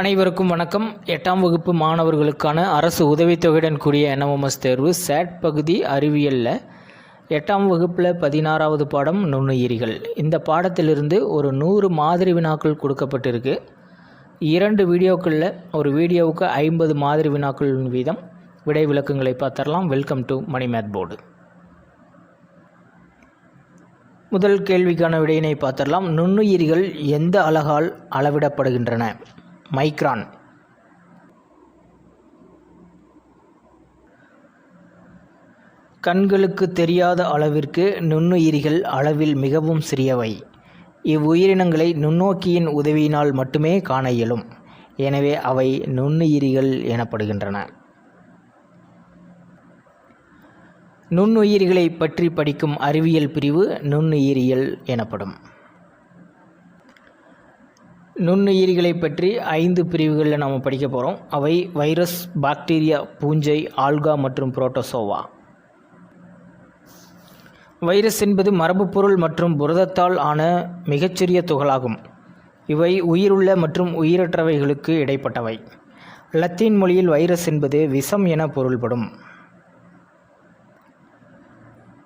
அனைவருக்கும் வணக்கம். எட்டாம் வகுப்பு மாணவர்களுக்கான அரசு உதவித்தொகையுடன் கூடிய என்எம்எஸ் தேர்வு சேட் பகுதி அறிவியலில். எட்டாம் வகுப்பில் பதினாறாவது பாடம் நுண்ணுயிரிகள். இந்த பாடத்திலிருந்து ஒரு நூறு மாதிரி வினாக்கள் கொடுக்கப்பட்டிருக்கு. இரண்டு வீடியோக்களில் ஒரு வீடியோவுக்கு ஐம்பது மாதிரி வினாக்கள் வீதம். விடை விளக்கங்களை பார்த்தரலாம் welcome to Mani math board முதல் கேள்விக்கான விடையினை பார்த்தரலாம் நுண்ணுயிரிகள் எந்த அழகால் அளவிடப்படுகின்றன? மைக்ரான். கண்களுக்கு தெரியாத அளவிற்கு நுண்ணுயிரிகள் அளவில் மிகவும் சிறியவை. இவ்வுயிரினங்களை நுண்ணோக்கியின் உதவியினால் மட்டுமே காண இயலும். எனவே அவை நுண்ணுயிரிகள் எனப்படுகின்றன. நுண்ணுயிரிகளை பற்றி படிக்கும் அறிவியல் பிரிவு நுண்ணுயிரியல் எனப்படும். நுண்ணுயிரிகளை பற்றி ஐந்து பிரிவுகளில் நாம் படிக்க போகிறோம் அவை வைரஸ் பாக்டீரியா பூஞ்சை ஆல்கா மற்றும் புரோட்டோசோவா. வைரஸ் என்பது மரபுப்பொருள் மற்றும் புரதத்தால் ஆன மிகச்சிறிய துகளாகும். இவை உயிருள்ள மற்றும் உயிரற்றவைகளுக்கு இடைப்பட்டவை. லத்தீன் மொழியில் வைரஸ் என்பது விஷம் என பொருள்படும்.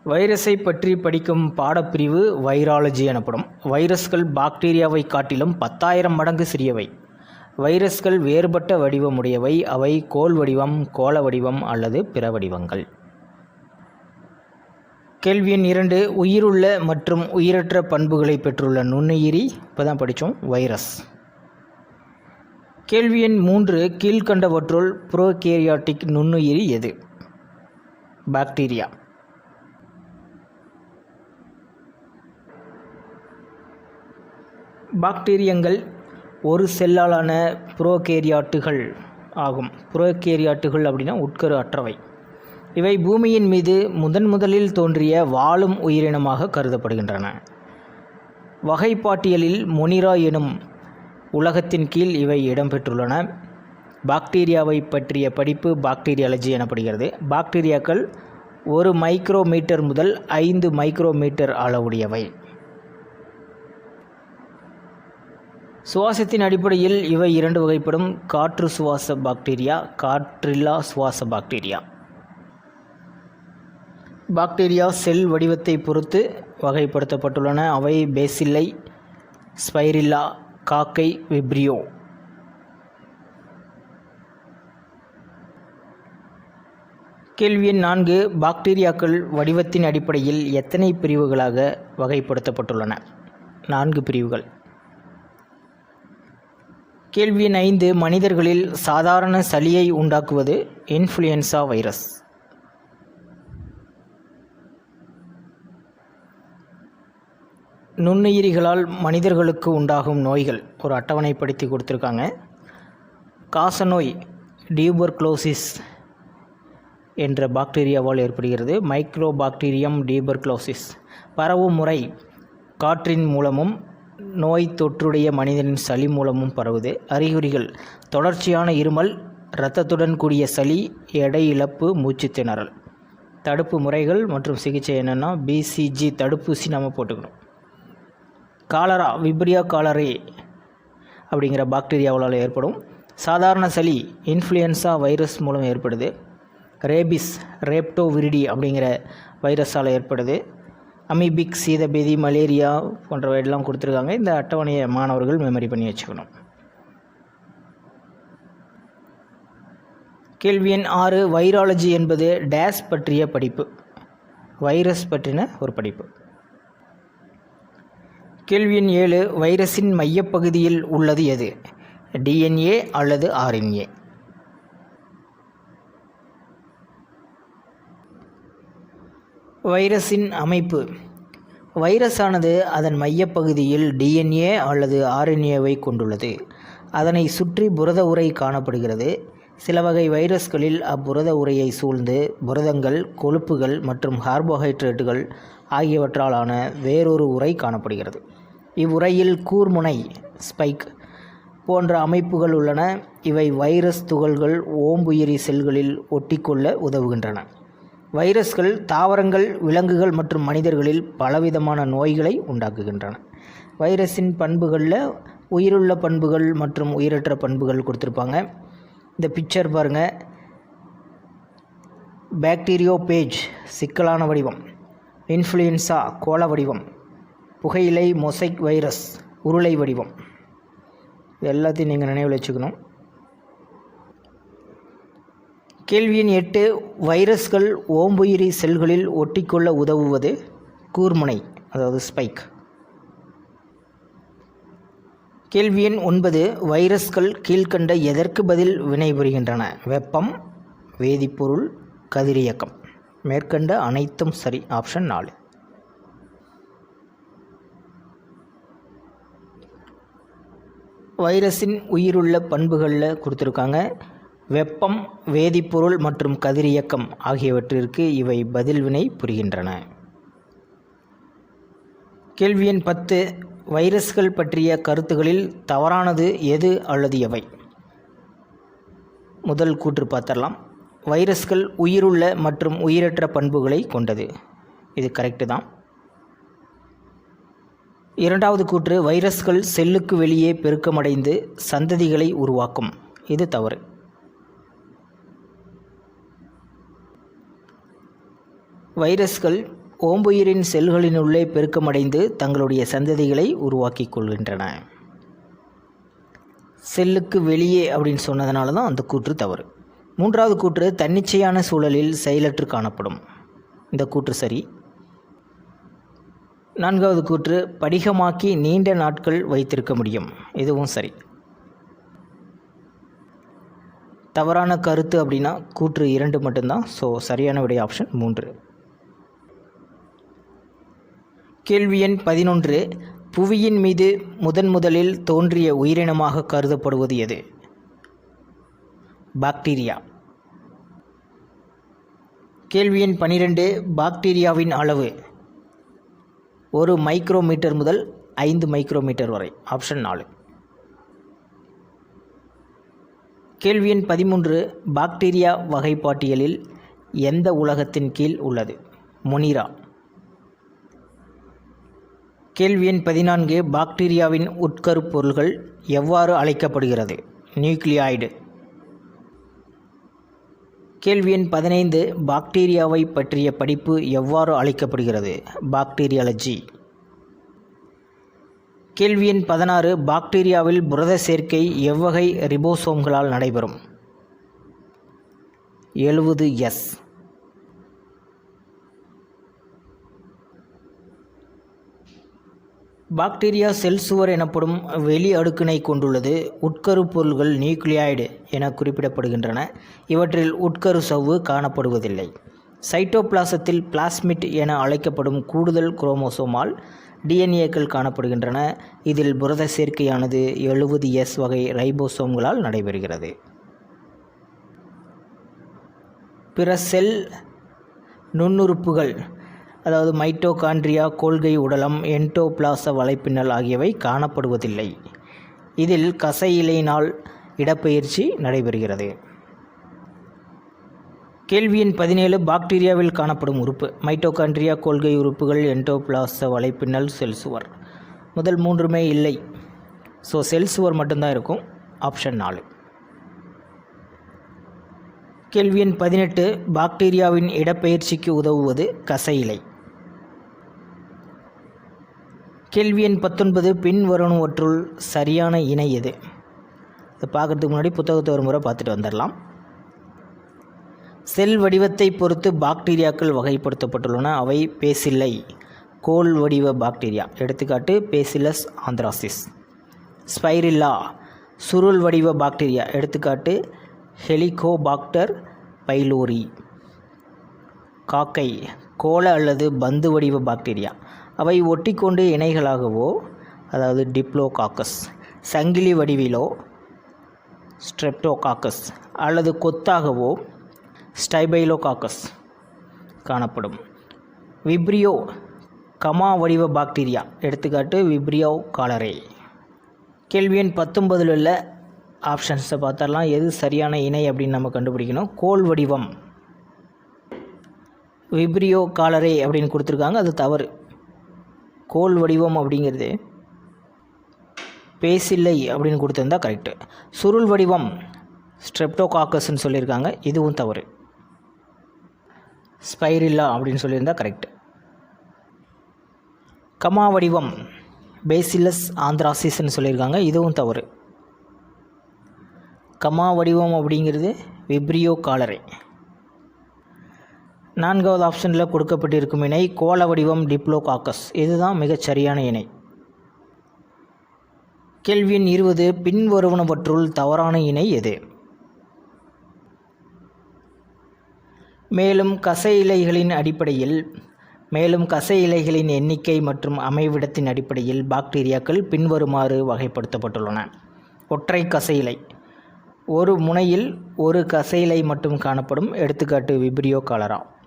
வைரஸை பற்றி படிக்கும் பாடப்பிரிவு வைராலஜி எனப்படும். வைரஸ்கள் பாக்டீரியாவை காட்டிலும் பத்தாயிரம் மடங்கு சிறியவை. வைரஸ்கள் வேறுபட்ட வடிவமுடையவை. அவை கோல் வடிவம் கோள வடிவம் அல்லது பிற வடிவங்கள். கேள்வி எண் இரண்டு. உயிருள்ள மற்றும் உயிரற்ற பண்புகளை பெற்றுள்ள நுண்ணுயிரி. இப்போ தான் படித்தோம் வைரஸ். கேள்வி எண் மூன்று. கீழ்கண்டவற்றுள் புரோகேரியாட்டிக் நுண்ணுயிரி எது? பாக்டீரியா. பாக்டீரியங்கள் ஒரு செல்லாலான புரோகேரியாட்டுகள் ஆகும். புரோகேரியாட்டுகள் அப்படின்னா உட்கரு அற்றவை. இவை பூமியின் மீது முதன் முதலில் தோன்றிய வாழும் உயிரினமாக கருதப்படுகின்றன. வகைப்பாட்டியலில் மொனிரா எனும் உலகத்தின் கீழ் இவை இடம்பெற்றுள்ளன. பாக்டீரியாவை பற்றிய படிப்பு பாக்டீரியாலஜி எனப்படுகிறது. பாக்டீரியாக்கள் ஒரு மைக்ரோமீட்டர் முதல் ஐந்து மைக்ரோமீட்டர் அளவுடையவை. சுவாசத்தின் அடிப்படையில் இவை இரண்டு வகைப்படும். காற்று சுவாச பாக்டீரியா காற்றில்லா சுவாச பாக்டீரியா. பாக்டீரியா செல் வடிவத்தை பொறுத்து வகைப்படுத்தப்பட்டுள்ளன. அவை பேசில்லை. ஸ்பைரில்லா காக்கை விப்ரியோ. கேள்வி எண் நான்கு. பாக்டீரியாக்கள் வடிவத்தின் அடிப்படையில் எத்தனை பிரிவுகளாக வகைப்படுத்தப்பட்டுள்ளன? நான்கு பிரிவுகள். கேள்வி எண் ஐந்து மனிதர்களில் சாதாரண சளியை உண்டாக்குவது இன்ஃப்ளூயன்சா வைரஸ். நுண்ணுயிரிகளால் மனிதர்களுக்கு உண்டாகும் நோய்கள் ஒரு அட்டவணைப்படுத்தி கொடுத்துருக்காங்க. காசநோய் டியூபர்க்ளோசிஸ் என்ற பாக்டீரியாவால் ஏற்படுகிறது. Mycobacterium tuberculosis. பரவும் முறை காற்றின் மூலமும் நோய் தொற்றுடைய மனிதனின் சளி மூலமும் பரவுது. அறிகுறிகள் தொடர்ச்சியான இருமல் இரத்தத்துடன் கூடிய சளி எடை இழப்பு மூச்சு திணறல். தடுப்பு முறைகள் மற்றும் சிகிச்சை என்னென்னா பிசிஜி தடுப்பூசி நம்ம போட்டுக்கணும். காலரா விப்ரியா காலரே அப்படிங்கிற பாக்டீரியாவால் ஏற்படும். சாதாரண சளி இன்ஃப்ளூயன்ஸா வைரஸ் மூலம் ஏற்படுது. ரேபிஸ் ரேப்டோ விரிடி அப்படிங்கிற வைரஸால் ஏற்படுது. அமீபிக் சீதபேதி மலேரியா போன்றவையெல்லாம் கொடுத்துருக்காங்க. இந்த அட்டவணையை மாணவர்கள் மெமரி பண்ணி வச்சுக்கணும். கேள்வி எண் ஆறு வைராலஜி என்பது டேஸ் பற்றிய படிப்பு. வைரஸ் பற்றின ஒரு படிப்பு. கேள்வி எண் ஏழு வைரஸின் மையப்பகுதியில் உள்ளது எது? டிஎன்ஏ அல்லது ஆர்என்ஏ வைரஸின் அமைப்பு. வைரஸானது அதன் மையப்பகுதியில் டிஎன்ஏ அல்லது ஆர்என்ஏவை கொண்டுள்ளது. அதனை சுற்றி புரத உரை காணப்படுகிறது. சில வகை வைரஸ்களில் அப்புரத உரையை சூழ்ந்து புரதங்கள் கொழுப்புகள் மற்றும் கார்போஹைட்ரேட்டுகள் ஆகியவற்றாலான வேறொரு உரை காணப்படுகிறது. இவ்வுரையில் கூர்முனை ஸ்பைக் போன்ற அமைப்புகள் உள்ளன. இவை வைரஸ் துகள்கள் ஓம்புயிரி செல்களில் ஒட்டிக்கொள்ள உதவுகின்றன. வைரஸ்கள் தாவரங்கள் விலங்குகள் மற்றும் மனிதர்களில் பலவிதமான நோய்களை உண்டாக்குகின்றன. வைரஸின் பண்புகளில் உயிருள்ள பண்புகள் மற்றும் உயிரற்ற பண்புகள் கொடுத்துருப்பாங்க. இந்த பிக்சர் பாருங்கள் பேக்டீரியோ பேஜ் சிக்கலான வடிவம். இன்ஃப்ளூயன்ஸா கோள வடிவம். புகையிலை மொசைக் வைரஸ் உருளை வடிவம். எல்லாத்தையும் நீங்கள் நினைவில் வச்சுக்கணும். கேள்வி எண் எட்டு வைரஸ்கள் ஓம்புயிரி செல்களில் ஒட்டிக்கொள்ள உதவுவது? கூர்முனை அதாவது ஸ்பைக் கேள்வி எண் ஒன்பது வைரஸ்கள் கீழ்க்கண்ட எதற்கு பதில் வினைபுரிகின்றன? வெப்பம் வேதிப்பொருள் கதிரியக்கம். மேற்கண்ட அனைத்தும் சரி ஆப்ஷன் நாலு. வைரஸின் உயிருள்ள பண்புகளில் கொடுத்துருக்காங்க. வெப்பம் வேதிப்பொருள் மற்றும் கதிரியக்கம் ஆகியவற்றிற்கு இவை பதில்வினை புரிகின்றன. கேள்வி எண் பத்து வைரஸ்கள் பற்றிய கருத்துகளில் தவறானது எது அல்லது எவை? முதல் கூற்று பார்த்தரலாம் வைரஸ்கள் உயிருள்ள மற்றும் உயிரற்ற பண்புகளை கொண்டது. இது கரெக்டு தான். இரண்டாவது கூற்று வைரஸ்கள் செல்லுக்கு வெளியே பெருக்கமடைந்து சந்ததிகளை உருவாக்கும். இது தவறு. வைரஸ்கள் ஓம்புயிரின் செல்களினுள்ளே பெருக்கமடைந்து தங்களுடைய சந்ததிகளை உருவாக்கி கொள்கின்றன. செல்லுக்கு வெளியே அப்படின்னு சொன்னதுனால தான் அந்த கூற்று தவறு. மூன்றாவது கூற்று தன்னிச்சையான சூழலில் செயலற்று காணப்படும். இந்த கூற்று சரி. நான்காவது கூற்று படிகமாக்கி நீண்ட நாட்கள் வைத்திருக்க முடியும். இதுவும் சரி. தவறான கருத்து அப்படின்னா கூற்று இரண்டு மட்டும்தான். ஸோ சரியான விடை ஆப்ஷன் மூன்று. கேள்வி எண் பதினொன்று புவியின் மீது முதன் முதலில் தோன்றிய உயிரினமாக கருதப்படுவது எது? பாக்டீரியா. கேள்வி எண் பனிரெண்டு பாக்டீரியாவின் அளவு ஒரு மைக்ரோமீட்டர் முதல் ஐந்து மைக்ரோமீட்டர் வரை ஆப்ஷன் நாலு. கேள்வி எண் பதிமூன்று பாக்டீரியா வகைப்பாட்டியலில் எந்த உலகத்தின் கீழ் உள்ளது? மொனிரா. கேள்வி எண் பதினான்கு பாக்டீரியாவின் உட்கருப்பொருள்கள் எவ்வாறு அழைக்கப்படுகிறது? நியூக்ளியாய்டு. கேள்வி எண் பதினைந்து பாக்டீரியாவை பற்றிய படிப்பு எவ்வாறு அழைக்கப்படுகிறது? பாக்டீரியாலஜி. கேள்வி எண் பதினாறு பாக்டீரியாவில் புரத சேர்க்கை எவ்வகை ரிபோசோம்களால் நடைபெறும்? எழுபது எஸ். பாக்டீரியா செல் சுவர் எனப்படும் வெளி அடுக்கினை கொண்டுள்ளது. உட்கரு பொருள்கள் நியூக்ளியாய்டு என குறிப்பிடப்படுகின்றன. இவற்றில் உட்கரு சவ்வு காணப்படுவதில்லை. சைட்டோபிளாசத்தில் பிளாஸ்மிட் என அழைக்கப்படும் கூடுதல் குரோமோசோமால் டிஎன்ஏக்கள் காணப்படுகின்றன. இதில் புரத சேர்க்கையானது எழுபது எஸ் வகை ரைபோசோம்களால் நடைபெறுகிறது. பிற செல் நுண்ணுறுப்புகள் அதாவது மைட்டோகாண்ட்ரியா கோல்கை உடலம் என்டோபிளாச வலைப்பின்னல் ஆகியவை காணப்படுவதில்லை. இதில் கசையிலையினால் இடப்பெயர்ச்சி நடைபெறுகிறது. கேள்வியின் பதினேழு பாக்டீரியாவில் காணப்படும் உறுப்பு. மைட்டோகாண்ட்ரியா கொள்கை உறுப்புகள் என்டோபிளாச வலைப்பின்னல் செல் சுவர். முதல் மூன்றுமே இல்லை. ஸோ செல் சுவர் மட்டும்தான் இருக்கும். ஆப்ஷன் நாலு. கேள்வி எண் பதினெட்டு பாக்டீரியாவின் இடப்பெயர்ச்சிக்கு உதவுவது கசையிலை. கேள்வி எண் பத்தொன்பது பின்வருவனவற்றுள் சரியான இணை எது? இதை பார்க்குறதுக்கு முன்னாடி புத்தகத்தை ஒரு முறை பார்த்துட்டு வந்துடலாம். செல் வடிவத்தை பொறுத்து பாக்டீரியாக்கள் வகைப்படுத்தப்பட்டுள்ளன அவை பேசில்லை கோல் வடிவ பாக்டீரியா. எடுத்துக்காட்டு பேசிலஸ் ஆந்த்ராசிஸ். ஸ்பைரில்லா சுருள் வடிவ பாக்டீரியா. எடுத்துக்காட்டு ஹெலிகோபாக்டர் பைலோரி. காக்கை கோள அல்லது பந்து வடிவ பாக்டீரியா. அவை ஒட்டிக்கொண்டு இணைகளாகவோ அதாவது டிப்ளோகாக்கஸ் சங்கிலி வடிவிலோ ஸ்ட்ரெப்டோகாக்கஸ் அல்லது கொத்தாகவோ ஸ்டைபைலோகாக்கஸ் காணப்படும். விப்ரியோ கமா வடிவ பாக்டீரியா எடுத்துக்காட்டு விப்ரியோ காலரே. கேள்வி எண் பத்தொன்பதில் உள்ள ஆப்ஷன்ஸை பார்த்தரலாம் எது சரியான இணை அப்படின்னு நம்ம கண்டுபிடிக்கணும். கோல் வடிவம். விப்ரியோ காலரே அப்படின்னு கொடுத்துருக்காங்க. அது தவறு. கோல் வடிவம் அப்படிங்கிறது பேசில்லை அப்படின்னு கொடுத்துருந்தா கரெக்டு சுருள் வடிவம் ஸ்ட்ரெப்டோகாக்கஸ்ன்னு சொல்லியிருக்காங்க. இதுவும் தவறு. ஸ்பைரில்லா அப்படின்னு சொல்லியிருந்தா கரெக்ட் கமா வடிவம் பேசிலஸ் ஆந்திராசிஸ்ன்னு சொல்லியிருக்காங்க. இதுவும் தவறு. கமா வடிவம் அப்படிங்கிறது விப்ரியோ காலரை நான்காவது ஆப்ஷனில் கொடுக்கப்பட்டிருக்கும் இணை கோள வடிவம் டிப்ளோகாக்கஸ். இதுதான் மிகச் சரியான இணை. கேள்வி எண் இருபது பின்வருவனவற்றுள் தவறான இணை எது? மேலும் கசை இலைகளின் அடிப்படையில் மேலும் கசை இலைகளின் எண்ணிக்கை மற்றும் அமைவிடத்தின் அடிப்படையில் பாக்டீரியாக்கள் பின்வருமாறு வகைப்படுத்தப்பட்டுள்ளன. ஒற்றை கசை இலை. ஒரு முனையில் ஒரு கசையிலை இலை மட்டும் காணப்படும். எடுத்துக்காட்டு விப்ரியோ காலரா.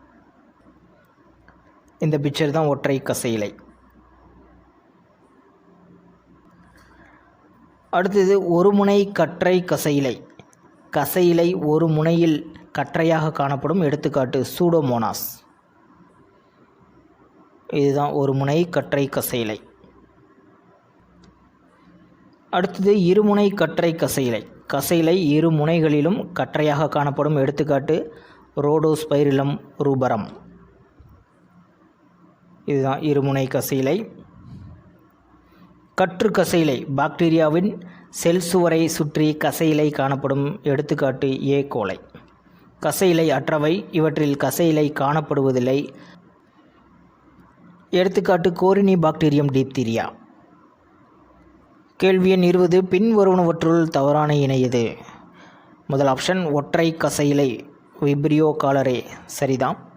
இந்த பிக்சர் தான் ஒற்றை கசையிலை. அடுத்தது ஒரு முனை கற்றை கசையிலை. கசையிலை ஒரு முனையில் கற்றையாக காணப்படும் எடுத்துக்காட்டு சூடோமோனாஸ். இதுதான் ஒரு முனை கற்றை கசையிலை. அடுத்தது இருமுனை கற்றை கசையிலை. கசையிலை இரு முனைகளிலும் கற்றையாக காணப்படும் எடுத்துக்காட்டு ரோடோஸ்பைரிலம் ரூபரம். இதுதான் இருமுனை கசையிலை கற்று கசையிலை பாக்டீரியாவின் செல் சுவரை சுற்றி கசையிலை காணப்படும் எடுத்துக்காட்டு ஏ கோலை கசையிலை அற்றவை இவற்றில் கசையிலை காணப்படுவதில்லை. எடுத்துக்காட்டு கோரினி பாக்டீரியம் டீப்தீரியா. கேள்வி எண் இருபது பின்வருவனவற்றுள் தவறான இணை எது? முதல் ஆப்ஷன் ஒற்றை கசையிலை விப்ரியோ காலரே. சரிதான்.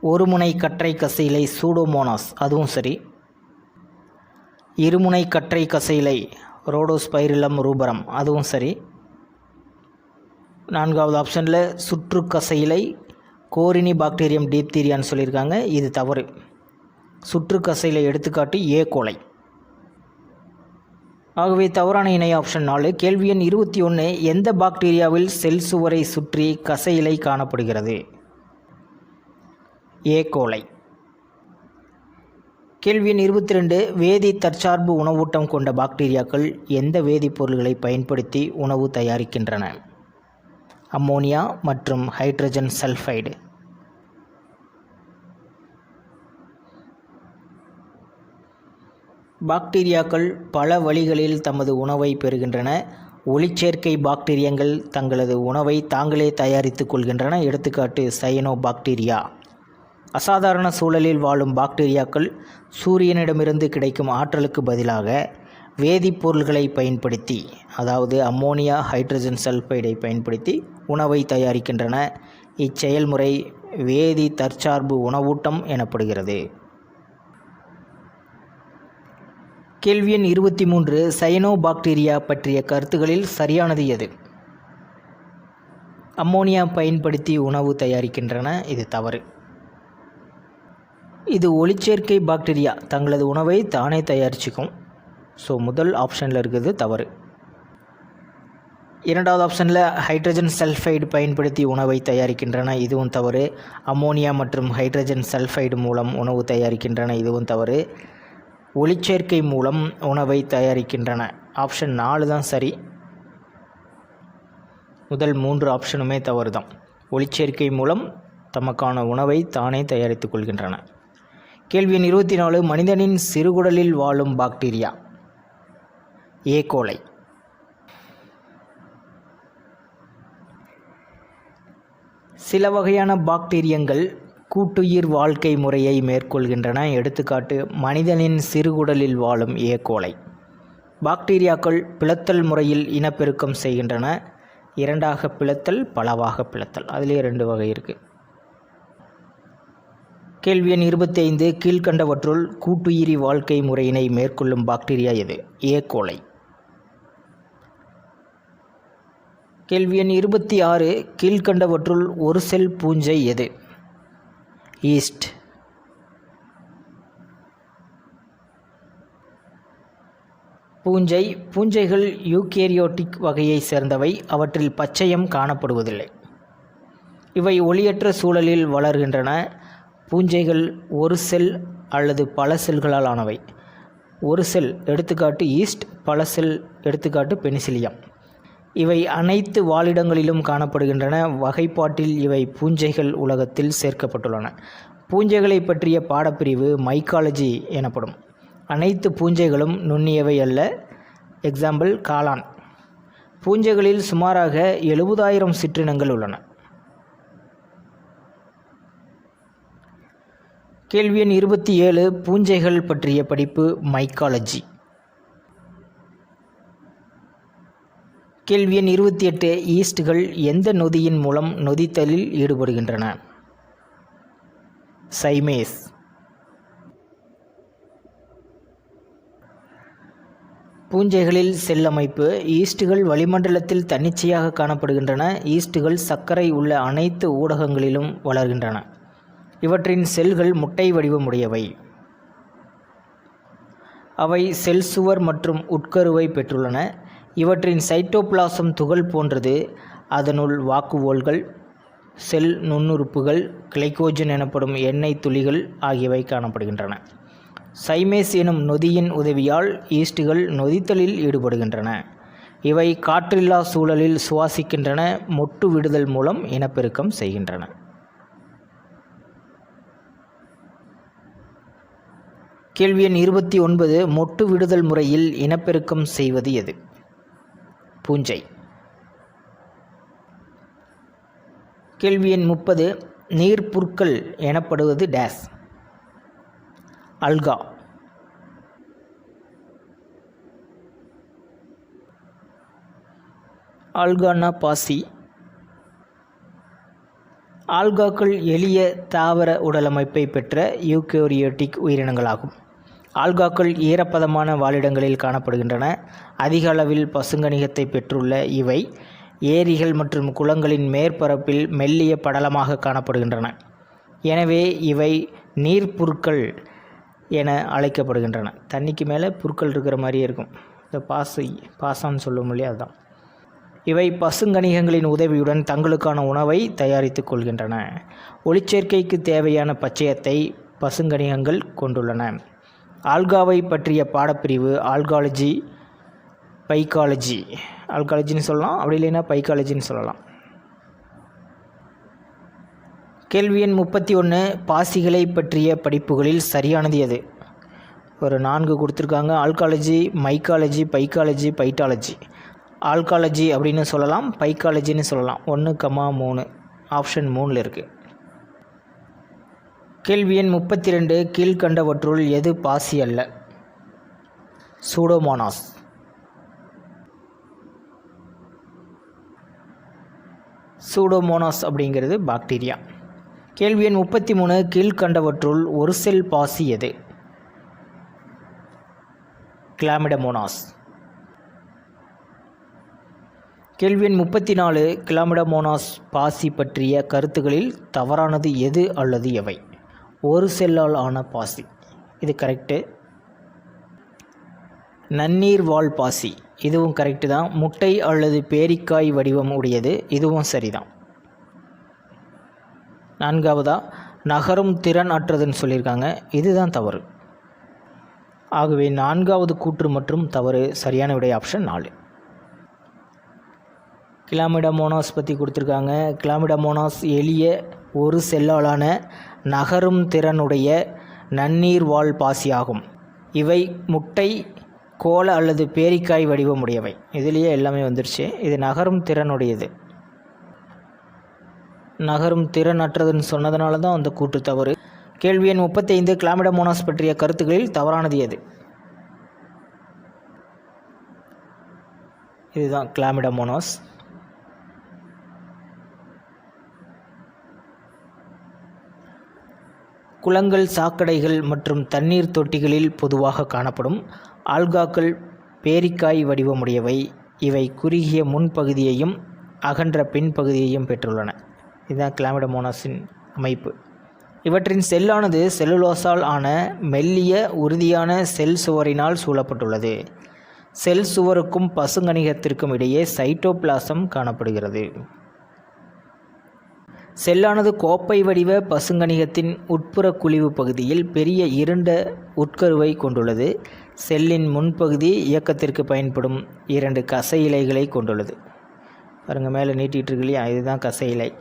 ஒரு முனை கற்றை கசையிலை சூடோமோனாஸ் அதுவும் சரி. இருமுனை கற்றை கசையிலை ரோடோஸ்பைரிலம் ரூபரம் அதுவும் சரி. நான்காவது ஆப்ஷனில் சுற்று கசையிலை கோரினி பாக்டீரியம் டீப்தீரியான்னு சொல்லியிருக்காங்க இது தவறு. சுற்று கசையிலை எடுத்துக்காட்டு ஏ கோலை ஆகவே தவறான இணை ஆப்ஷன் நாலு கேள்வி எண் இருபத்தி ஒன்று எந்த பாக்டீரியாவில் செல் சுவரை சுற்றி கசையிலை காணப்படுகிறது? ஏ கோலை கேள்வி எண் இருபத்தி ரெண்டு வேதி தற்சார்பு உணவூட்டம் கொண்ட பாக்டீரியாக்கள் எந்த வேதிப்பொருள்களை பயன்படுத்தி உணவு தயாரிக்கின்றன? அம்மோனியா மற்றும் ஹைட்ரஜன் சல்ஃபைடு பாக்டீரியாக்கள் பல வழிகளில் தமது உணவை பெறுகின்றன. ஒளிச்சேர்க்கை பாக்டீரியங்கள் தங்களது உணவை தாங்களே தயாரித்துக் கொள்கின்றன. எடுத்துக்காட்டு சயனோ பாக்டீரியா அசாதாரண சூழலில் வாழும் பாக்டீரியாக்கள் சூரியனிடமிருந்து கிடைக்கும் ஆற்றலுக்கு பதிலாக வேதிப்பொருள்களை பயன்படுத்தி அதாவது அம்மோனியா ஹைட்ரஜன் சல்ஃபைடை பயன்படுத்தி உணவை தயாரிக்கின்றன. இச்செயல்முறை வேதி தற்சார்பு உணவூட்டம் எனப்படுகிறது. கேள்வி எண் இருபத்தி மூன்று சைனோ பாக்டீரியா பற்றிய கருத்துகளில் சரியானது எது? அம்மோனியா பயன்படுத்தி உணவு தயாரிக்கின்றன இது தவறு. இது ஒளிச்சேர்க்கை பாக்டீரியா. தங்களது உணவை தானே தயாரிச்சுக்கும். ஸோ முதல் ஆப்ஷனில் இருக்கிறது தவறு. இரண்டாவது ஆப்ஷனில் ஹைட்ரஜன் சல்ஃபைடு பயன்படுத்தி உணவை தயாரிக்கின்றன இதுவும் தவறு. அம்மோனியா மற்றும் ஹைட்ரஜன் சல்ஃபைடு மூலம் உணவு தயாரிக்கின்றன இதுவும் தவறு. ஒளிச்சேர்க்கை மூலம் உணவை தயாரிக்கின்றன. ஆப்ஷன் நாலு தான் சரி. முதல் மூன்று ஆப்ஷனுமே தவறு தான் ஒளிச்சேர்க்கை மூலம் தமக்கான உணவை தானே தயாரித்துக் கொள்கின்றன. கேள்வி எண் இருபத்தி நாலு மனிதனின் சிறுகுடலில் வாழும் பாக்டீரியா. ஏ கோலை சில வகையான பாக்டீரியங்கள் கூட்டுயிர் வாழ்க்கை முறையை மேற்கொள்கின்றன. எடுத்துக்காட்டு மனிதனின் சிறுகுடலில் வாழும் ஏ கோலை பாக்டீரியாக்கள் பிளத்தல் முறையில் இனப்பெருக்கம் செய்கின்றன. இரண்டாக பிளத்தல் பலவாக பிளத்தல். அதிலே ரெண்டு வகை இருக்குது கேள்வி எண் இருபத்தி ஐந்து கீழ்கண்டவற்றுள் கூட்டுயிரி வாழ்க்கை முறையினை மேற்கொள்ளும் பாக்டீரியா எது? ஏ கோலை கேள்வி எண் இருபத்தி ஆறு கீழ்கண்டவற்றுள் ஒரு செல் பூஞ்சை எது? ஈஸ்ட். பூஞ்சை பூஞ்சைகள் யூகேரியோட்டிக் வகையைச் சேர்ந்தவை அவற்றில் பச்சையம் காணப்படுவதில்லை. இவை ஒளியற்ற சூழலில் வளர்கின்றன. பூஞ்சைகள் ஒரு செல் அல்லது பல செல்களால் ஆனவை. ஒரு செல் எடுத்துக்காட்டு ஈஸ்ட் பல செல் எடுத்துக்காட்டு பெனிசிலியம். இவை அனைத்து வாழிடங்களிலும் காணப்படுகின்றன. வகைப்பாட்டில் இவை பூஞ்சைகள் உலகத்தில் சேர்க்கப்பட்டுள்ளன. பூஞ்சைகளை பற்றிய பாடப்பிரிவு மைக்காலஜி எனப்படும். அனைத்து பூஞ்சைகளும் நுண்ணியவை அல்ல. எக்ஸாம்பிள் காளான். பூஞ்சைகளில் சுமாராக எழுபதாயிரம் சிற்றினங்கள் உள்ளன. கேள்வி எண் இருபத்தி ஏழு பூஞ்சைகள் பற்றிய படிப்பு மைக்காலஜி கேள்வி எண் இருபத்தி எட்டு ஈஸ்ட்கள் எந்த நொதியின் மூலம் நொதித்தலில் ஈடுபடுகின்றன? சைமேஸ். பூஞ்சைகளில் செல் அமைப்பு வளிமண்டலத்தில் தன்னிச்சையாக காணப்படுகின்றன ஈஸ்ட்டுகள் சர்க்கரை உள்ள அனைத்து ஊடகங்களிலும் வளர்கின்றன. இவற்றின் செல்கள் முட்டை வடிவமுடையவை. அவை செல் சுவர் மற்றும் உட்கருவை பெற்றுள்ளன. இவற்றின் சைட்டோபிளாசம் துகள் போன்றது. அதனுள் வாக்குவோல்கள் செல் நுண்ணுறுப்புகள் கிளைக்கோஜன் எனப்படும் எண்ணெய் துளிகள் ஆகியவை காணப்படுகின்றன. சைமேஸ் எனும் நொதியின் உதவியால் ஈஸ்டுகள் நொதித்தலில் ஈடுபடுகின்றன. இவை காற்றில்லா சூழலில் சுவாசிக்கின்றன. மொட்டு விடுதல் மூலம் இனப்பெருக்கம் செய்கின்றன. கேள்வி எண் இருபத்தி ஒன்பது மொட்டு விடுதல் முறையில் இனப்பெருக்கம் செய்வது எது? பூஞ்சை. கேள்வி எண் முப்பது நீர்ப்புற்கள் எனப்படுவது டேஸ். அல்கா. ஆல்கானா பாசி. ஆல்காக்கள் எளிய தாவர உடலமைப்பை பெற்ற யூக்கோரியோட்டிக் உயிரினங்களாகும். ஆல்காக்கள் ஈரப்பதமான வாழிடங்களில் காணப்படுகின்றன. அதிக அளவில் பசுங்கணிகத்தை பெற்றுள்ள இவை ஏரிகள் மற்றும் குளங்களின் மேற்பரப்பில் மெல்லிய படலமாக காணப்படுகின்றன. எனவே இவை நீர்ப்புற்கள் என அழைக்கப்படுகின்றன. தண்ணிக்கு மேலே புற்கள் இருக்கிற மாதிரியே இருக்கும். இந்த பாசை பாசான்னு சொல்லும் இல்லையா அதுதான். இவை பசுங்கணிகங்களின் உதவியுடன் தங்களுக்கான உணவை தயாரித்து கொள்கின்றன. ஒளிச்சேர்க்கைக்கு தேவையான பச்சையத்தை பசுங்கணிகங்கள் கொண்டுள்ளன. ஆல்காவை பற்றிய பாடப்பிரிவு ஆல்காலஜி பைக்காலஜி. ஆல்காலஜின்னு சொல்லலாம் அப்படி இல்லைன்னா பைக்காலஜின்னு சொல்லலாம். கேள்வி எண் முப்பத்தி ஒன்று பாசிகளை பற்றிய படிப்புகளில் சரியானது எது? ஒரு நான்கு கொடுத்துருக்காங்க. Algology mycology phycology phytology. Algology அப்படின்னு சொல்லலாம் பைக்காலஜின்னு சொல்லலாம். ஒன்று கமா மூணு. ஆப்ஷன் மூணில் இருக்குது கேள்வி எண் முப்பத்தி ரெண்டு கீழ்கண்டவற்றுள் எது பாசி அல்ல? சூடோமோனாஸ். சூடோமோனாஸ் அப்படிங்கிறது பாக்டீரியா. கேள்வி எண் முப்பத்தி மூணு கீழ்கண்டவற்றுள் ஒரு செல் பாசி எது? கிளாமிடமோனாஸ். கேள்வி எண் முப்பத்தி நாலு கிளாமிடமோனாஸ் பாசி பற்றிய கருத்துகளில் தவறானது எது அல்லது எவை? ஒரு செல்லால் ஆன பாசி. இது கரெக்டு நன்னீர் வால் பாசி. இதுவும் கரெக்டு தான். முட்டை அல்லது பேரிக்காய் வடிவம் உடையது. இதுவும் சரிதான். நான்காவதா? நகரும் திறன் அற்றதுன்னு சொல்லியிருக்காங்க. இதுதான் தவறு. ஆகவே நான்காவது கூற்று மற்றும் தவறு சரியான விடை ஆப்ஷன் நாலு. கிளாமிடமோனாஸ் பற்றி கொடுத்துருக்காங்க. கிளாமிடமோனாஸ் எளிய ஒரு செல்லாலான நகரும் திறனுடைய நன்னீர் வாழ் பாசியாகும். இவை முட்டை கோல அல்லது பேரிக்காய் வடிவமுடையவை. இதுலேயே எல்லாமே வந்துருச்சு. இது நகரும் திறனுடையது. நகரும் திறன் அற்றதுன்னு சொன்னதுனால தான் அந்த கூற்று தவறு. கேள்வி எண் முப்பத்தைந்து கிளாமிடமோனாஸ் பற்றிய கருத்துக்களில் தவறானது எது? இதுதான் கிளாமிடமோனாஸ். குளங்கள் சாக்கடைகள் மற்றும் தண்ணீர் தொட்டிகளில் பொதுவாக காணப்படும் ஆல்காக்கள் பேரிக்காய் வடிவமுடையவை. இவை குறுகிய முன்பகுதியையும் அகன்ற பின்பகுதியையும் பெற்றுள்ளன. இதுதான் கிளாமிடமோனாஸின் அமைப்பு. இவற்றின் செல்லானது செல்லுலோஸால் ஆன மெல்லிய உறுதியான செல் சுவரினால் சூழப்பட்டுள்ளது. செல் சுவருக்கும் பசுங்கணிகத்திற்கும் இடையே சைட்டோபிளாசம் காணப்படுகிறது. செல்லானது கோப்பை வடிவ பசுங்கணிகத்தின் உட்புற குழிவு பகுதியில் பெரிய இருண்ட உட்கருவை கொண்டுள்ளது. செல்லின் முன்பகுதி இயக்கத்திற்கு பயன்படும் இரண்டு கசை இலைகளை கொண்டுள்ளது. பாருங்கள் மேலே நீட்டிகிட்டு இருக்கு இல்லையா? இதுதான் கசை இலை.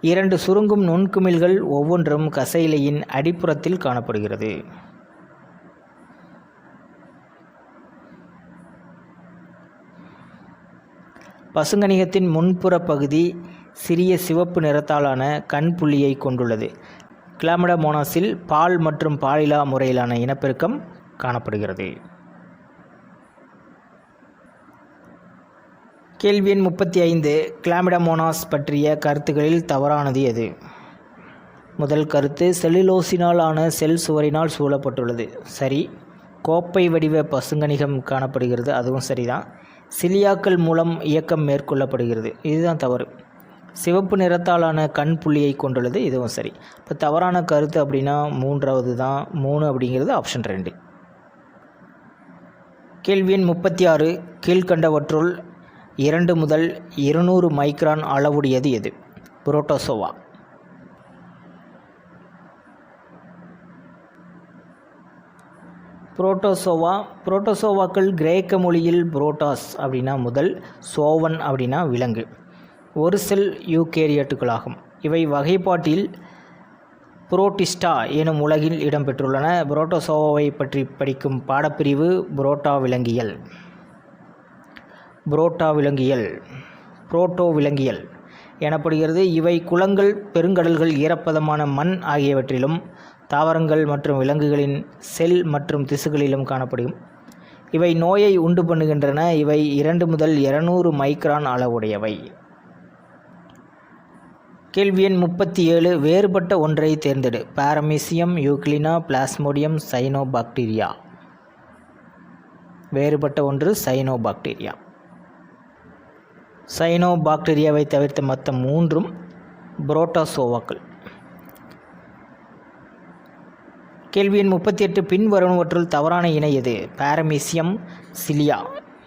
இரண்டு சுருங்கும் நுண்குமிழ்கள் ஒவ்வொன்றும் கசை இலையின் அடிப்புறத்தில் காணப்படுகிறது. பசுங்கணிகத்தின் முன்புற பகுதி சிறிய சிவப்பு நிறத்தாலான கண் புள்ளியை கொண்டுள்ளது. கிளாமடமோனாஸில் பால் மற்றும் பாலிலா முறையிலான இனப்பெருக்கம் காணப்படுகிறது. கேள்வி எண் முப்பத்தி ஐந்து கிளாமிடமோனாஸ் பற்றிய கருத்துகளில் தவறானது எது? முதல் கருத்து செல்லுலோசினால் ஆன செல் சுவரினால் சூழப்பட்டுள்ளது. சரி. கோப்பை வடிவ பசுங்கணிகம் காணப்படுகிறது. அதுவும் சரிதான். சிலியாக்கள் மூலம் இயக்கம் மேற்கொள்ளப்படுகிறது. இதுதான் தவறு. சிவப்பு நிறத்தாலான கண் புள்ளியை கொண்டுள்ளது. இதுவும் சரி. இப்போ தவறான கருத்து அப்படின்னா மூன்றாவது தான். மூணு அப்படிங்கிறது ஆப்ஷன் ரெண்டு. கேள்வி எண் முப்பத்தி ஆறு. கீழ்கண்டவற்றுள் இரண்டு முதல் இருநூறு மைக்ரான் அளவுடையது எது? புரோட்டோசோவா. புரோட்டோசோவா புரோட்டோசோவாக்கள் கிரேக்க மொழியில் புரோட்டாஸ் அப்படின்னா முதல் சோவன் அப்படின்னா விலங்கு. ஒரு செல் யூகேரியட்டுகளாகும். இவை வகைப்பாட்டில் புரோட்டிஸ்டா எனும் உலகில் இடம்பெற்றுள்ளன. புரோட்டோசோவாவை பற்றி படிக்கும் பாடப்பிரிவு புரோட்டா விலங்கியல். புரோட்டா விலங்கியல். புரோட்டோ விலங்கியல் எனப்படுகிறது. இவை குளங்கள் பெருங்கடல்கள் ஈரப்பதமான மண் ஆகியவற்றிலும் தாவரங்கள் மற்றும் விலங்குகளின் செல் மற்றும் திசுகளிலும் காணப்படும். இவை நோயை உண்டு பண்ணுகின்றன. இவை இரண்டு முதல் இருநூறு மைக்ரான் அளவுடையவை. கேள்வி எண் முப்பத்தி ஏழு வேறுபட்ட ஒன்றை தேர்ந்தெடு. Paramecium euglena plasmodium cyanobacteria. வேறுபட்ட ஒன்று சைனோபாக்டீரியா. சைனோபாக்டீரியாவை தவிர்த்த மற்ற மூன்றும் புரோட்டோசோவாக்கள். கேள்வி எண் முப்பத்தி எட்டு பின்வருவனவற்றுள் தவறான இணை எது? Paramecium cilia.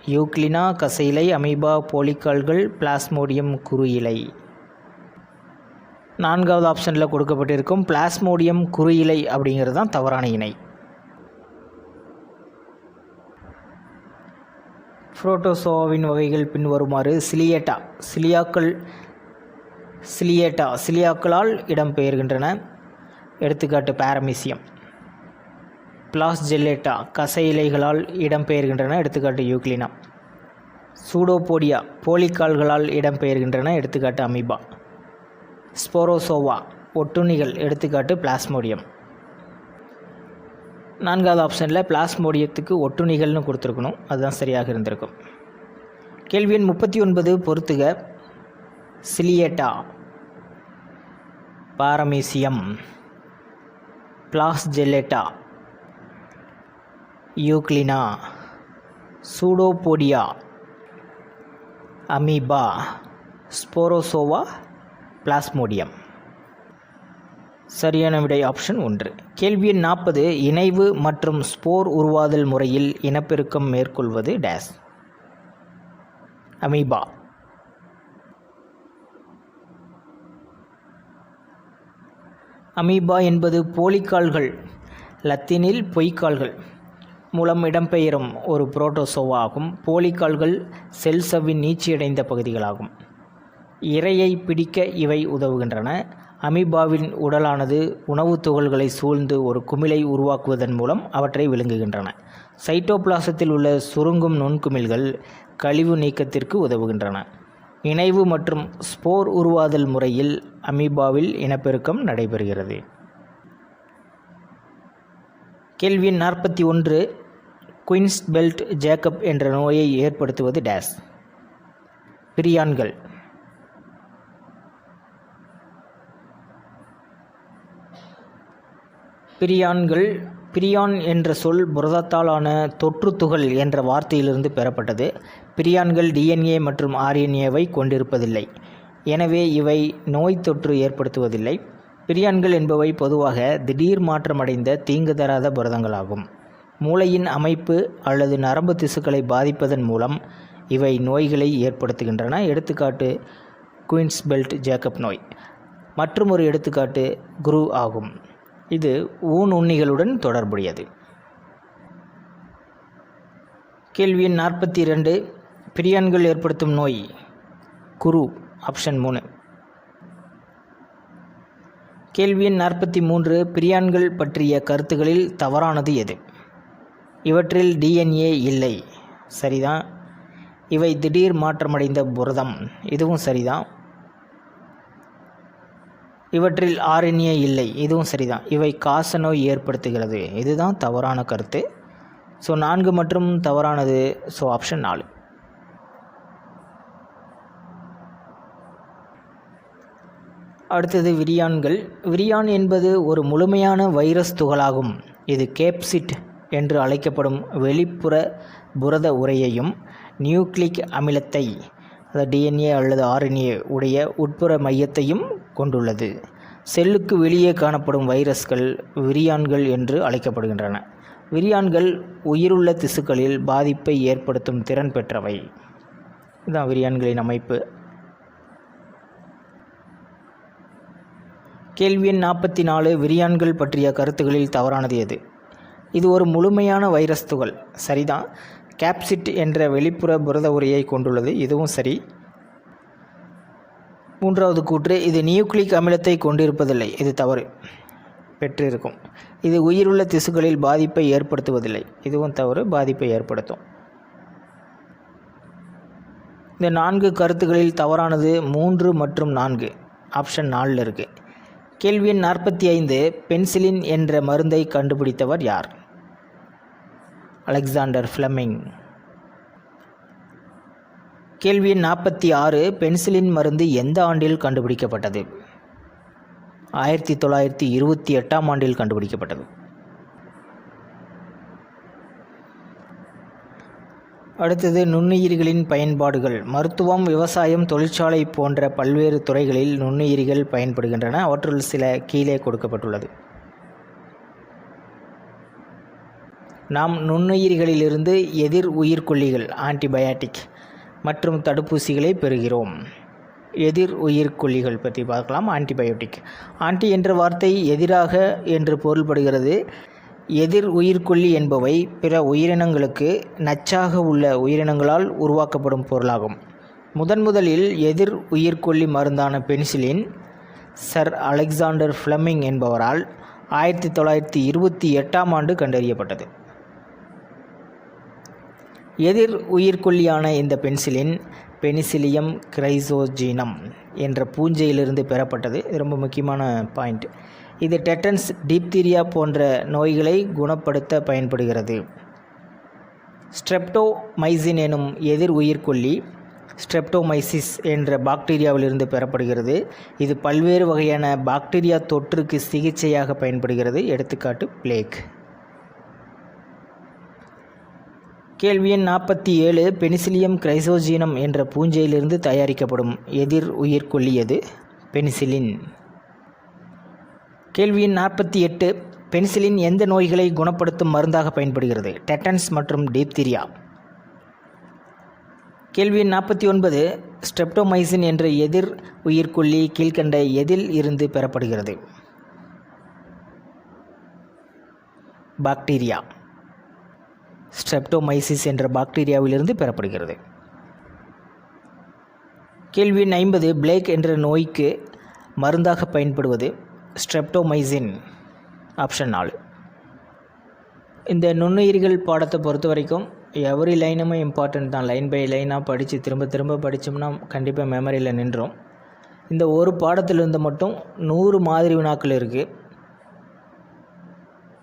யூக்ளினா கசையிலை அமீபா போலிக்கால்கள் பிளாஸ்மோடியம் குறு இலை நான்காவது ஆப்ஷனில் கொடுக்கப்பட்டிருக்கும் பிளாஸ்மோடியம் குறு இலை அப்படிங்கிறது தான் தவறான இணை. புரோட்டோசோவாவின் வகைகள் பின்வருமாறு சிலியேட்டா. சிலியாக்கள் சிலியேட்டா சிலியாக்களால் இடம்பெயர்கின்றன. எடுத்துக்காட்டு பாரமீசியம். பிளாஸ்ஜெல்லேட்டா கசை இலைகளால் இடம்பெயர்கின்றன எடுத்துக்காட்டு யூக்ளினா. சூடோபோடியா போலிக்கால்களால் இடம்பெயர்கின்றன எடுத்துக்காட்டு அமீபா. ஸ்போரோசோவா ஒட்டுண்ணிகள் எடுத்துக்காட்டு பிளாஸ்மோடியம். நான்காவது ஆப்ஷனில் பிளாஸ்மோடியத்துக்கு ஒட்டுணிகள்னு கொடுத்துருக்கணும் அதுதான் சரியாக இருந்திருக்கும். கேள்வி எண் முப்பத்தி ஒன்பது பொறுத்துக. Ciliata paramecium. Flagellata euglena pseudopodia amoeba sporozoa plasmodium. சரியான விடை ஆப்ஷன் ஒன்று. கேள்வி எண் நாற்பது இணைவு மற்றும் ஸ்போர் உருவாதல் முறையில் இனப்பெருக்கம் மேற்கொள்வது டேஸ். அமீபா. அமீபா என்பது போலிக்கால்கள் லத்தீனில் பொய்க்கால்கள். மூலம் இடம்பெயரும் ஒரு புரோட்டோசோவாகும். போலிக்கால்கள் செல் சவ்வின் பகுதிகளாகும். இரையை பிடிக்க இவை உதவுகின்றன. அமீபாவின் உடலானது உணவுத் துகள்களை சூழ்ந்து ஒரு குமிழை உருவாக்குவதன் மூலம் அவற்றை விழுங்குகின்றன. சைட்டோபிளாசத்தில் உள்ள சுருங்கும் நுண்குமிழ்கள் கழிவு நீக்கத்திற்கு உதவுகின்றன. இணைவு மற்றும் ஸ்போர் உருவாதல் முறையில் அமீபாவில் இனப்பெருக்கம் நடைபெறுகிறது. கேள்வி நாற்பத்தி ஒன்று. குயின்ஸ் பெல்ட் ஜேக்கப் என்ற நோயை ஏற்படுத்துவது டேஸ். பிரியான்கள். பிரியான்கள் பிரியான் என்ற சொல் புரதத்தாலான தொற்று துகள் என்ற வார்த்தையிலிருந்து பெறப்பட்டது. பிரியான்கள் டிஎன்ஏ மற்றும் ஆர்என்ஏவை கொண்டிருப்பதில்லை. எனவே இவை நோய் தொற்று ஏற்படுத்துவதில்லை. பிரியான்கள் என்பவை பொதுவாக திடீர் மாற்றமடைந்த தீங்கு தராத புரதங்களாகும். மூளையின் அமைப்பு அல்லது நரம்பு திசுக்களை பாதிப்பதன் மூலம் இவை நோய்களை ஏற்படுத்துகின்றன. எடுத்துக்காட்டு குயின்ஸ் பெல்ட் ஜேக்கப் நோய். மற்றும் ஒரு எடுத்துக்காட்டு குரு ஆகும். இது ஊன் உண்ணிகளுடன் தொடர்புடையது. கேள்வி நாற்பத்தி இரண்டு பிரியான்கள் ஏற்படுத்தும் நோய். குரு ஆப்ஷன் மூணு. கேள்வி நாற்பத்தி மூன்று. பிரியான்கள் பற்றிய கருத்துகளில் தவறானது எது? இவற்றில் டிஎன்ஏ இல்லை. சரிதான் இவை திடீர் மாற்றமடைந்த புரதம். இதுவும் சரிதான் இவற்றில் ஆர்என்ஏ இல்லை. இதுவும் சரிதான் இவை காசநோய் ஏற்படுத்துகிறது. இதுதான் தவறான கருத்து. ஸோ நான்கு மற்றும் தவறானது. ஸோ ஆப்ஷன் நாலு. அடுத்தது விரியான்கள். விரியான் என்பது ஒரு முழுமையான வைரஸ் துகளாகும். இது கேப்சிட் என்று அழைக்கப்படும் வெளிப்புற புரத உரையையும் நியூக்ளிக் அமிலத்தை அதாவது டிஎன்ஏ அல்லது ஆர்என்ஏ உடைய உட்புற மையத்தையும் கொண்டுள்ளது. செல்லுக்கு வெளியே காணப்படும் வைரஸ்கள் விரியான்கள் என்று அழைக்கப்படுகின்றன. விரியான்கள் உயிருள்ள திசுக்களில் பாதிப்பை ஏற்படுத்தும் திறன் பெற்றவை. இதுதான் விரியான்களின் அமைப்பு. கேள்வி எண் நாற்பத்தி நாலு விரியான்கள் பற்றிய கருத்துகளில் தவறானது எது? இது ஒரு முழுமையான வைரஸ் துகள். சரிதான் கேப்சிட் என்ற வெளிப்புற புரத உரையை கொண்டுள்ளது. இதுவும் சரி. மூன்றாவது கூற்று இது நியூக்ளிக் அமிலத்தை கொண்டிருப்பதில்லை. இது தவறு. பெற்றிருக்கும். இது உயிருள்ள திசுக்களில் பாதிப்பை ஏற்படுத்துவதில்லை. இதுவும் தவறு. பாதிப்பை ஏற்படுத்தும். இந்த நான்கு கருத்துகளில் தவறானது மூன்று மற்றும் நான்கு. ஆப்ஷன் நாலில் இருக்குது கேள்வி எண் நாற்பத்தி ஐந்து பென்சிலின் என்ற மருந்தை கண்டுபிடித்தவர் யார்? Alexander Fleming. கேள்வி நாற்பத்தி ஆறு பென்சிலின் மருந்து எந்த ஆண்டில் கண்டுபிடிக்கப்பட்டது? ஆயிரத்தி தொள்ளாயிரத்தி இருபத்தி எட்டாம் ஆண்டில் கண்டுபிடிக்கப்பட்டது. அடுத்தது நுண்ணுயிரிகளின் பயன்பாடுகள். மருத்துவம் விவசாயம் தொழிற்சாலை போன்ற பல்வேறு துறைகளில் நுண்ணுயிரிகள் பயன்படுகின்றன. அவற்றுள் சில கீழே கொடுக்கப்பட்டுள்ளது. நாம் நுண்ணுயிரிகளிலிருந்து எதிர் உயிர்கொல்லிகள் ஆன்டிபயாட்டிக் மற்றும் தடுப்பூசிகளை பெறுகிறோம். எதிர் உயிர்கொல்லிகள் பற்றி பார்க்கலாம் ஆன்டிபயோட்டிக் ஆன்டி என்ற வார்த்தை எதிராக என்று பொருள்படுகிறது. எதிர் உயிர்கொல்லி என்பவை பிற உயிரினங்களுக்கு நச்சாக உள்ள உயிரினங்களால் உருவாக்கப்படும் பொருளாகும். முதன் முதலில் எதிர் உயிர்கொல்லி மருந்தான பென்சிலின் சர் அலெக்சாண்டர் ஃப்ளெமிங் என்பவரால் ஆயிரத்தி தொள்ளாயிரத்தி இருபத்தி எட்டாம் ஆண்டு கண்டறியப்பட்டது. எதிர் உயிர்கொல்லியான இந்த பென்சிலின் பெனிசிலியம் கிரைசோஜீனம் என்ற பூஞ்சையிலிருந்து பெறப்பட்டது. இது ரொம்ப முக்கியமான பாயிண்ட் இது டெட்டன்ஸ் டிப்தீரியா போன்ற நோய்களை குணப்படுத்த பயன்படுகிறது. ஸ்ட்ரெப்டோமைசின் எனும் எதிர் உயிர்கொல்லி ஸ்ட்ரெப்டோமைசிஸ் என்ற பாக்டீரியாவிலிருந்து பெறப்படுகிறது. இது பல்வேறு வகையான பாக்டீரியா தொற்றுக்கு சிகிச்சையாக பயன்படுகிறது. எடுத்துக்காட்டு பிளேக். கேள்வி எண் நாற்பத்தி ஏழு பெனிசிலியம் கிரைசோஜீனம் என்ற பூஞ்சையிலிருந்து தயாரிக்கப்படும் எதிர் உயிர்கொல்லியது பெனிசிலின். கேள்வி எண் நாற்பத்தி எட்டு பென்சிலின் எந்த நோய்களை குணப்படுத்தும் மருந்தாக பயன்படுகிறது? டெட்டன்ஸ் மற்றும் டீப்திரியா. கேள்வி நாற்பத்தி ஒன்பது ஸ்ட்ரெப்டோமைசின் என்ற எதிர் உயிர்கொல்லி கீழ்கண்ட எதில் இருந்து பெறப்படுகிறது? பாக்டீரியா. ஸ்ட்ரெப்டோமைசிஸ் என்ற பாக்டீரியாவிலிருந்து பெறப்படுகிறது. கேள்வி எண் ஐம்பது பிளேக் என்ற நோய்க்கு மருந்தாக பயன்படுவது ஸ்ட்ரெப்டோமைசின் ஆப்ஷன் நாலு. இந்த நுண்ணுயிர்கள் பாடத்தை பொறுத்த வரைக்கும் எவரி லைனுமே இம்பார்ட்டண்ட் தான். லைன் பை லைனாக படித்து திரும்ப திரும்ப படித்தோம்னா கண்டிப்பாக மெமரியில் நின்றோம். இந்த ஒரு பாடத்திலிருந்து மட்டும் நூறு மாதிரி வினாக்கள் இருக்குது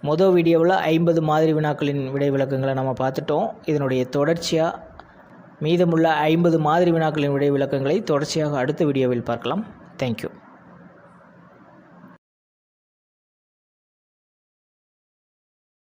மொதல் வீடியோவில் ஐம்பது மாதிரி வினாக்களின் விடை விளக்கங்களை நம்ம பார்த்துட்டோம். இதனுடைய தொடர்ச்சியாக மீதமுள்ள ஐம்பது மாதிரி வினாக்களின் விடை விளக்கங்களை தொடர்ச்சியாக அடுத்த வீடியோவில் பார்க்கலாம். தேங்க்யூ